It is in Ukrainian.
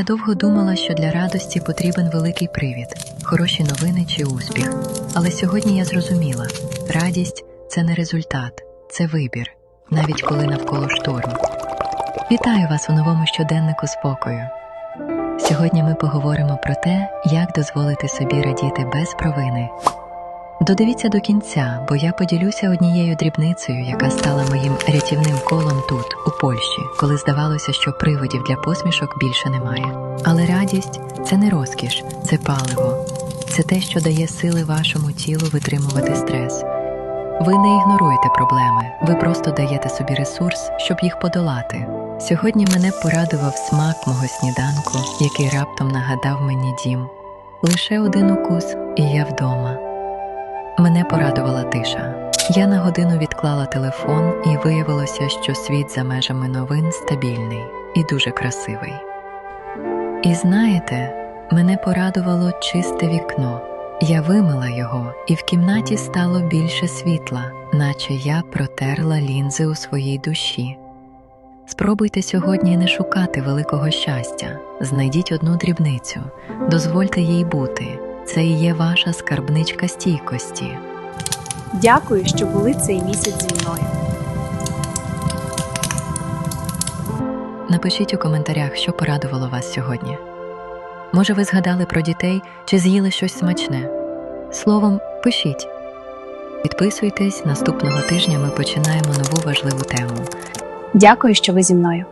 Я довго думала, що для радості потрібен великий привід, хороші новини чи успіх. Але сьогодні я зрозуміла: радість це не результат, це вибір, навіть коли навколо шторм. Вітаю вас у новому щоденнику спокою. Сьогодні ми поговоримо про те, як дозволити собі радіти без провини. Додивіться до кінця, бо я поділюся однією дрібницею, яка стала моїм рятівним колом тут, у Польщі, коли здавалося, що приводів для посмішок більше немає. Але радість це не розкіш, це паливо, це те, що дає сили вашому тілу витримувати стрес. Ви не ігноруєте проблеми, ви просто даєте собі ресурс, щоб їх подолати. Сьогодні мене порадував смак мого сніданку, який раптом нагадав мені дім. Лише один укус, і я вдома. Мене порадувала тиша. Я на годину відклала телефон, і виявилося, що світ за межами новин стабільний і дуже красивий. І знаєте, мене порадувало чисте вікно. Я вимила його, і в кімнаті стало більше світла, наче я протерла лінзи у своїй душі. Спробуйте сьогодні не шукати великого щастя, знайдіть одну дрібницю, дозвольте їй бути. Це і є ваша скарбничка стійкості. Дякую, що були цей місяць зі мною. Напишіть у коментарях, що порадувало вас сьогодні. Може, ви згадали про дітей чи з'їли щось смачне? Словом, пишіть. Підписуйтесь, наступного тижня ми починаємо нову важливу тему. Дякую, що ви зі мною.